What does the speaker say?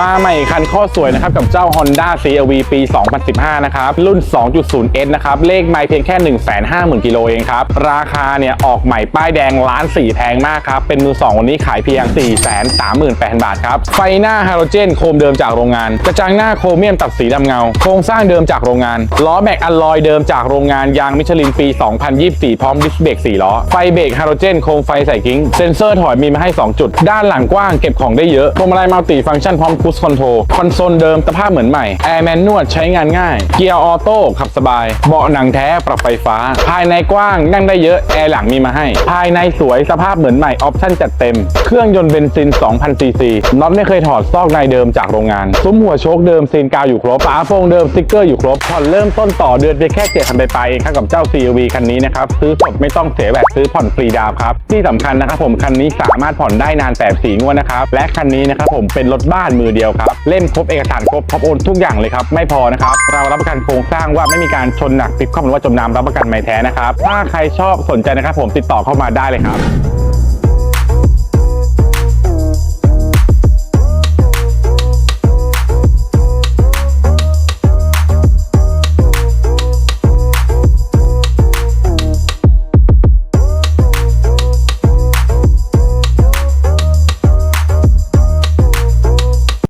มาใหม่คันข้อสวยนะครับกับเจ้า Honda CRV ปี 2015 นะครับ รุ่น 2.0S นะครับ เลขไมล์เพียงแค่ 150,000 กิโลเองครับ ราคาเนี่ยออกใหม่ป้ายแดงล้านสี่แพงมากครับ เป็นมือ 2 วันนี้ขายเพียง 438,000 บาทครับ ไฟหน้าฮาโลเจนโครมเดิมจากโรงงาน กระจังหน้าโครเมียมตัดสีดำเงา โครงสร้างเดิมจากโรงงาน ล้อแม็กอัลลอยเดิมจากโรงงาน ยางมิชลินปี 2024 พร้อมดิสเบรก4ล้อ ไฟเบรกฮาโลเจนโคมไฟใส่กิ้ง เซนเซอร์ถอยมีมาให้ 2 จุด ด้านหลังกว้างเก็บของได้เยอะพวงมาลัยมัลติฟังก์ชันพร้อมคูสคอนโทรคอนโซลเดิมสภาพเหมือนใหม่แอร์แมนนวดใช้งานง่าย เกียร์ออโต้ขับสบาย เบาะหนังแท้ปรับไฟฟ้า ภายในกว้างนั่งได้เยอะ แอร์หลังมีมาให้ ภายในสวยสภาพเหมือนใหม่ ออปชั่นจัดเต็ม เครื่องยนต์เบนซิน 2,000 ซีซีน็อตไม่เคยถอดซอกในเดิมจากโรงงาน ซุ้มหัวโชคเดิมซีนกาวอยู่ครบฝาโฟงเดิมสติ๊กเกอร์อยู่ครบผ่อนเริ่มต้นต่อเดือนเพียงแค่เจ็ดพันไปเองครับกับเจ้า CRV คันนี้นะครับซื้อสดไม่ต้องเสียแวตซื้อผ่อนฟรีดาวครับที่สำคัญนะครับผมคันนี้สามารถผ่อนได้นาน8สีงวดนะครับและคันนี้นะครับผมเป็นรถบ้านมือเดียวครับ เล่มครบเอกสารครบพร้อมโอนทุกอย่างเลยครับ ไม่พอนะครับ เรารับประกันโครงสร้างว่าไม่มีการชนหนักติดข้อมูลว่าจมน้ำรับประกันไม่แท้นะครับ ถ้าใครชอบสนใจนะครับผมติดต่อเข้ามาได้เลยครับ